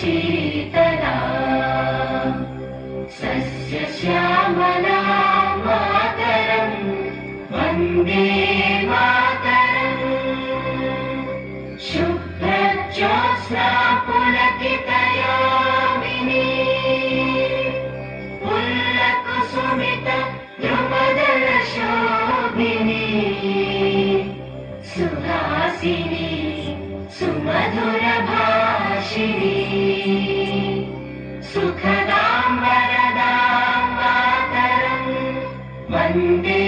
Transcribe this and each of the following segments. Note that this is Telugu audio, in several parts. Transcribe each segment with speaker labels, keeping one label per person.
Speaker 1: शीतला सस्यश्यामला मातरम् वन्दे मातरम्। शुभ्रज्योत्स्ना पुलकितयामिनी पुल्लकुसुमित द्रुपदशोभिनी सुहासिनी सुमधुरभाषिणी सुखदां वरदां मातरम् वन्दे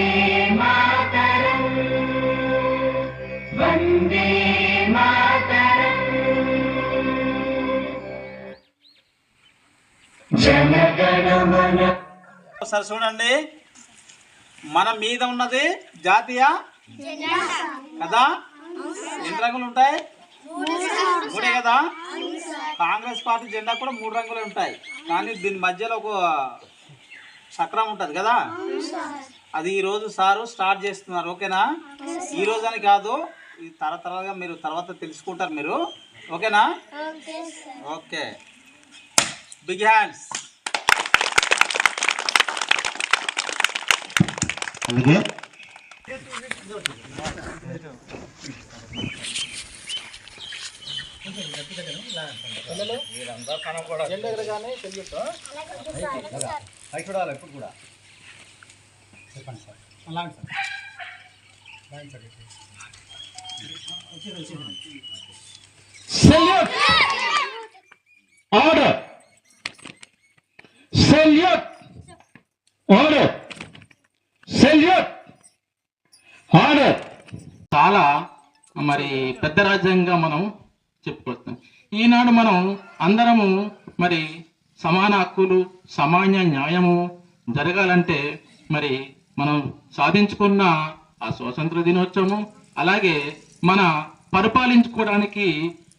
Speaker 1: मातरम् वन्दे मातरम् जनगणमन
Speaker 2: ఒకసారి చూడండి మన మీద ఉన్నది జాతీయ కదా ఎన్ని రంగులు ఉంటాయి మూడే కదా? కాంగ్రెస్ పార్టీ జెండా కూడా మూడు రంగులు ఉంటాయి. కానీ దీని మధ్యలో ఒక చక్రం ఉంటుంది కదా? అది ఈ రోజు సారు స్టార్ట్ చేస్తున్నారు. ఓకేనా? ఈ రోజు అని కాదు ఇది తరతరాలుగా మీరు తర్వాత తెలుసుకుంటారు మీరు. ఓకేనా? ఓకే బిగ్ హ్యాండ్స్
Speaker 3: అలాగే salute order salute order salute order చాలా మరి పెద్ద రాజ్యంగా మనం చెప్పుకొస్తాం. ఈనాడు మనం అందరము మరి సమాన హక్కులు సమాన న్యాయము జరగాలంటే మరి మనం సాధించుకున్న ఆ స్వాతంత్ర దినోత్సవము అలాగే మన పరిపాలించుకోవడానికి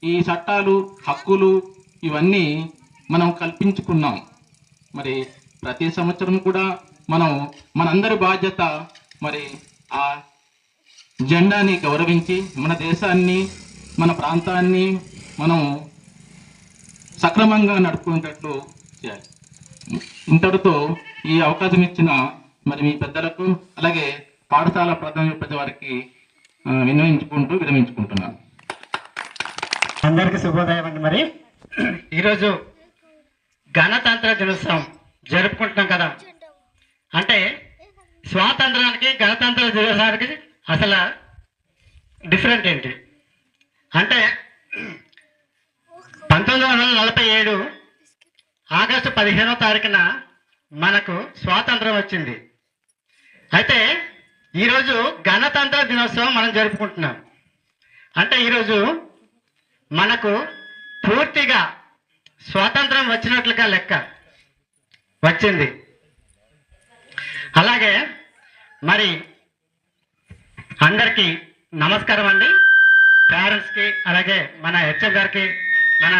Speaker 3: ఈ చట్టాలు హక్కులు ఇవన్నీ మనం కల్పించుకున్నాం. మరి ప్రతి సంవత్సరం కూడా మనం మనందరి బాధ్యత మరి ఆ జెండాని గౌరవించి మన దేశాన్ని మన ప్రాంతాన్ని మనం సక్రమంగా నడుపుకునేటట్లు చేయాలి. ఇంతటితో ఈ అవకాశం ఇచ్చిన మరి మీ పెద్దలకు అలాగే పాఠశాల ప్రధాన పెద్ద వారికి ఆ, విన్నవించుకుంటూ విరమించుకుంటున్నాను.
Speaker 4: అందరికీ శుభోదయం అండి మరి. ఈరోజు గణతంత్ర దినోత్సవం జరుపుకుంటున్నాం కదా. అంటే స్వాతంత్రానికి గణతంత్ర దినోత్సవానికి అసలు డిఫరెంట్ ఏంటి? అంటే పంతొమ్మిది వందల నలభై ఏడు ఆగస్టు పదిహేనో తారీఖున మనకు స్వాతంత్రం వచ్చింది. అయితే ఈరోజు గణతంత్ర దినోత్సవం మనం జరుపుకుంటున్నాం. అంటే ఈరోజు మనకు పూర్తిగా స్వాతంత్రం వచ్చినట్లుగా లెక్క వచ్చింది. అలాగే మరి అందరికీ నమస్కారం అండి. పేరెంట్స్కి అలాగే మన హెచ్ఎం గారికి మన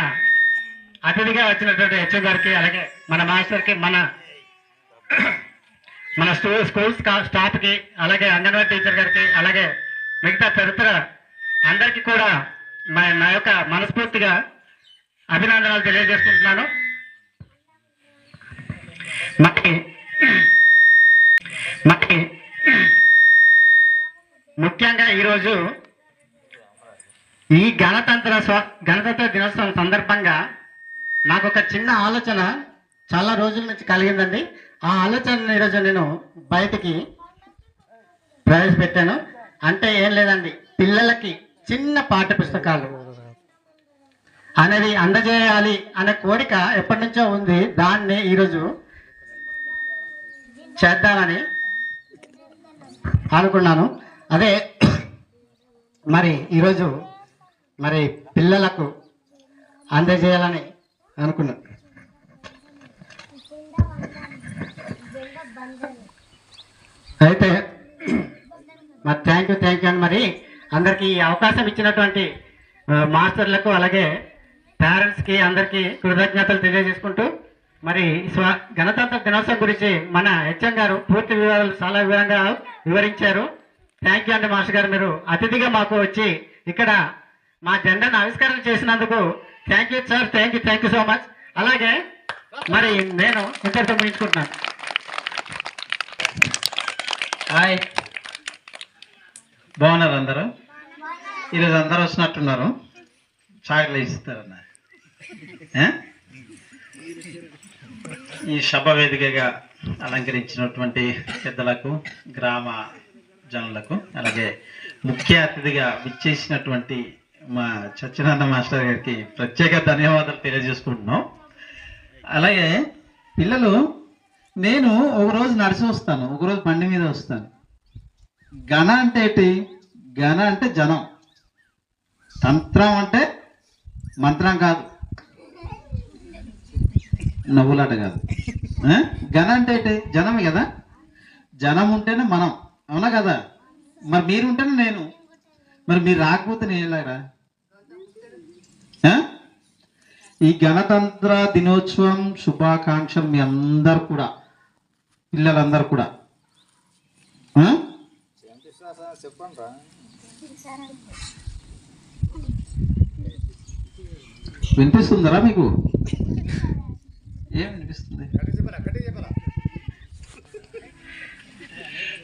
Speaker 4: అతిథిగా వచ్చినటువంటి హెచ్ఎం గారికి అలాగే మన మాస్టర్కి మన మన స్కూల్ స్కూల్ స్టాఫ్కి అలాగే అంగన్వాడీ టీచర్ గారికి అలాగే మిగతా తదితర అందరికీ కూడా మా నా యొక్క మనస్ఫూర్తిగా అభినందనలు తెలియజేసుకుంటున్నాను. మరి మరి ముఖ్యంగా ఈరోజు ఈ గణతంత్ర స్వ గణతంత్ర దినోత్సవం సందర్భంగా నాకు ఒక చిన్న ఆలోచన చాలా రోజుల నుంచి కలిగిందండి. ఆ ఆలోచన ఈరోజు నేను బయటికి ప్రవేశపెట్టాను. అంటే ఏం లేదండి పిల్లలకి చిన్న పాఠ్య పుస్తకాలు అనేది అందజేయాలి అనే కోరిక ఎప్పటి నుంచో ఉంది. దాన్ని ఈరోజు చేద్దామని అనుకున్నాను. అదే మరి ఈరోజు మరి పిల్లలకు అందజేయాలని అనుకున్నాను అయితే మరి థ్యాంక్ యూ థ్యాంక్ యూ అని మరి అందరికీ ఈ అవకాశం ఇచ్చినటువంటి మాస్టర్లకు అలాగే పేరెంట్స్కి అందరికీ కృతజ్ఞతలు తెలియజేసుకుంటూ మరి స్వ గణతంత్ర దినోత్సవం గురించి మన హెచ్ఎం గారు పూర్తి వివరాలు చాలా వివరంగా వివరించారు. థ్యాంక్ యూ అండి మాస్టర్ గారు మీరు అతిథిగా మాకు వచ్చి ఇక్కడ మా జెండాను ఆవిష్కరణ చేసినందుకు
Speaker 5: thank you sir thank you thank you so much అలాగే మరి నేను ఇంతటితో ముగించుకుంటున్నాను. హాయ్. బాగున్నారు అందరూ? ఈరోజు అందరూ వచ్చినట్టున్నారు. చాకలు ఇస్తారన్న. ఈ సభ వేదికగా అలంకరించినటువంటి పెద్దలకు గ్రామ జనులకు అలాగే ముఖ్య అతిథిగా విచ్చేసినటువంటి మా సత్యనారాయణ మాస్టర్ గారికి ప్రత్యేక ధన్యవాదాలు తెలియజేసుకుంటున్నాం. అలాగే పిల్లలు నేను ఒకరోజు నడిచి వస్తాను ఒకరోజు బండి మీద వస్తాను. ఘన అంటే ఏంటి? ఘన అంటే జనం. తంత్రం అంటే మంత్రం కాదు. నవ్వులాట కాదు. ఘన అంటే ఏంటి? జనమే కదా? జనం ఉంటేనే మనం అవునా కదా? మరి మీరు ఉంటేనే నేను. మరి మీరు రాకపోతే నేను ఎలాగరా ఈ గణతంత్ర దినోత్సవం శుభాకాంక్షలు మీ అందరు కూడా పిల్లలందరూ కూడా. వినిపిస్తుందరా మీకు? ఏం వినిపిస్తుంది?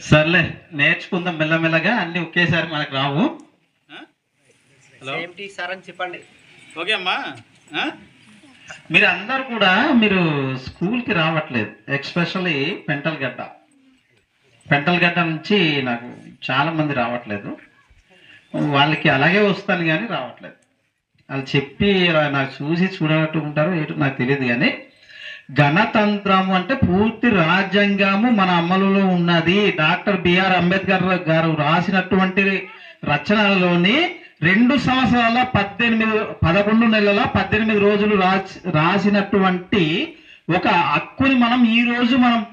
Speaker 5: సర్లే నేర్చుకుందాం మెల్లమెల్లగా అన్ని ఒకేసారి మనకు రావు. హలో
Speaker 2: చెప్పండి. ఓకే అమ్మా.
Speaker 5: మీరు అందరు కూడా మీరు స్కూల్కి రావట్లేదు ఎక్స్పెషల్లీ పెంటల్గడ్డ పెంటల్గడ్డ నుంచి నాకు చాలా మంది రావట్లేదు. వాళ్ళకి అలాగే వస్తాను కానీ రావట్లేదు. వాళ్ళు చెప్పి నాకు చూసి చూడనట్టు ఉంటారు ఏంటో నాకు తెలియదు కానీ గణతంత్రము అంటే పూర్తి రాజ్యాంగము మన అమలులో ఉన్నది. డాక్టర్ బిఆర్ అంబేద్కర్ గారు రాసినటువంటి రచనలలోని రెండు సంవత్సరాల పద్దెనిమిది పదకొండు నెలల పద్దెనిమిది రోజులు రాసినటువంటి ఒక హక్కుని మనం ఈ రోజు మనం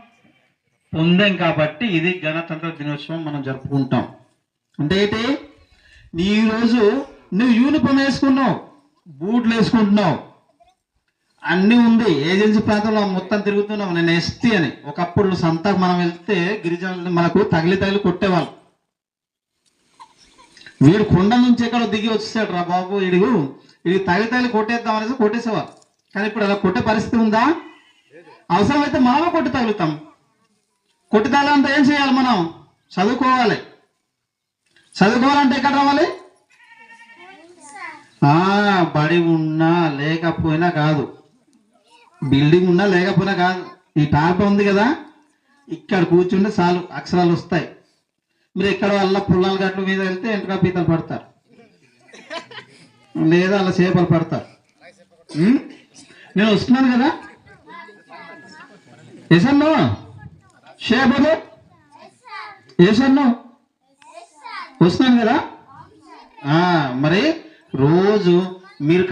Speaker 5: పొందాం కాబట్టి ఇది గణతంత్ర దినోత్సవం మనం జరుపుకుంటాం. అంటే ఏంటి? నీ ఈ రోజు నువ్వు యూనిఫామ్ వేసుకున్నావు బూట్లు వేసుకుంటున్నావు. అన్నీ ఉంది. ఏజెన్సీ ప్రాంతంలో మొత్తం తిరుగుతున్నాం నేను ఎస్టీ అని. ఒకప్పుడు సంతకు మనం వెళ్తే గిరిజనులు మనకు తగిలి తగిలి కొట్టేవాళ్ళు. వీడు కొండ నుంచి ఎక్కడ దిగి వచ్చేసాడు రా బాబు ఇడుగు ఇది తగిలి తగిలి కొట్టేద్దాం అనేసి కొట్టేసేవారు కానీ ఇప్పుడు అలా కొట్టే పరిస్థితి ఉందా? అవసరమైతే మనమే కొట్టి తగులుతాం. కొట్టి తగలంటే ఏం చేయాలి మనం? చదువుకోవాలి. చదువుకోవాలంటే ఎక్కడ రావాలి? బడి ఉన్నా లేకపోయినా కాదు. బిల్డింగ్ ఉన్నా లేకపోయినా కాదు. ఈ టాప్ ఉంది కదా? ఇక్కడ కూర్చుంటే చాలు అక్షరాలు వస్తాయి. మీరు ఇక్కడ వల్ల పుల్లల గట్ల మీద వెళ్తే ఎంటకా పీతలు పడతారు. లేదా అలా చేపలు పడతారు. నేను వస్తున్నాను కదా? ఏసన్ను చేపలు? ఏసన్ను వస్తున్నాను కదా? ఆ, మరి రోజు మీరు